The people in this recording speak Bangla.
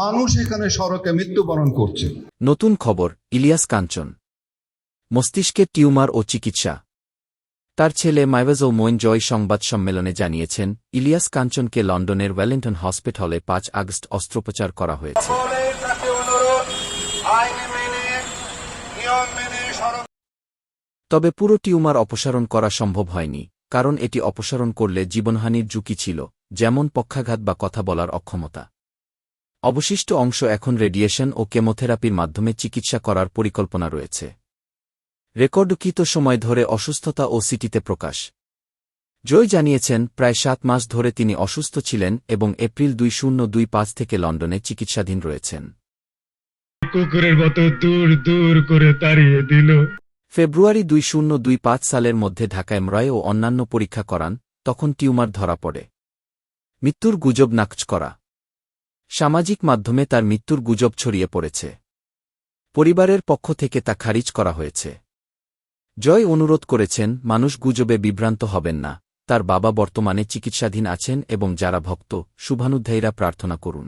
মানুষ এখানে সড়কে মৃত্যুবরণ করছে। নতুন খবর, ইলিয়াস কাঞ্চন। মস্তিষ্কের টিউমার ও চিকিৎসা। তার ছেলে মাইওয়াজো মোয়েন জয় সংবাদ সম্মেলনে জানিয়েছেন, ইলিয়াস কাঞ্চনকে লন্ডনের ওয়েলিংটন হসপিটালে পাঁচ আগস্ট অস্ত্রোপচার করা হয়েছে। মেনে মেনে তবে পুরো টিউমার অপসারণ করা সম্ভব হয়নি, কারণ এটি অপসারণ করলে জীবনহানির ঝুঁকি ছিল, যেমন পক্ষাঘাত বা কথা বলার অক্ষমতা। অবশিষ্ট অংশ এখন রেডিয়েশন ও কেমোথেরাপির মাধ্যমে চিকিৎসা করার পরিকল্পনা রয়েছে। রেকর্ডকৃত সময় ধরে অসুস্থতা ও সিটিতে প্রকাশ। জয় জানিয়েছেন প্রায় সাত মাস ধরে তিনি অসুস্থ ছিলেন এবং এপ্রিল দুই শূন্য দুই পাঁচ থেকে লন্ডনে চিকিৎসাধীন রয়েছেন। কুকুরের মতো দূর দূর করে তাড়িয়ে দিল। ফেব্রুয়ারি দুই শূন্য দুই পাঁচ সালের মধ্যে ঢাকা এমরয় ও অন্যান্য পরীক্ষা করান তখন টিউমার ধরা পড়ে। মৃত্যুর গুজব নাকচ করা। সামাজিক মাধ্যমে তার মৃত্যুর গুজব ছড়িয়ে পড়েছে। পরিবারের পক্ষ থেকে তা খারিজ করা হয়েছে। জয় অনুরোধ করেছেন, মানুষ গুজবে বিভ্রান্ত হবেন না, তার বাবা বর্তমানে চিকিৎসাধীন আছেন এবং যারা ভক্ত, শুভানুধ্যায়ীরা প্রার্থনা করুন।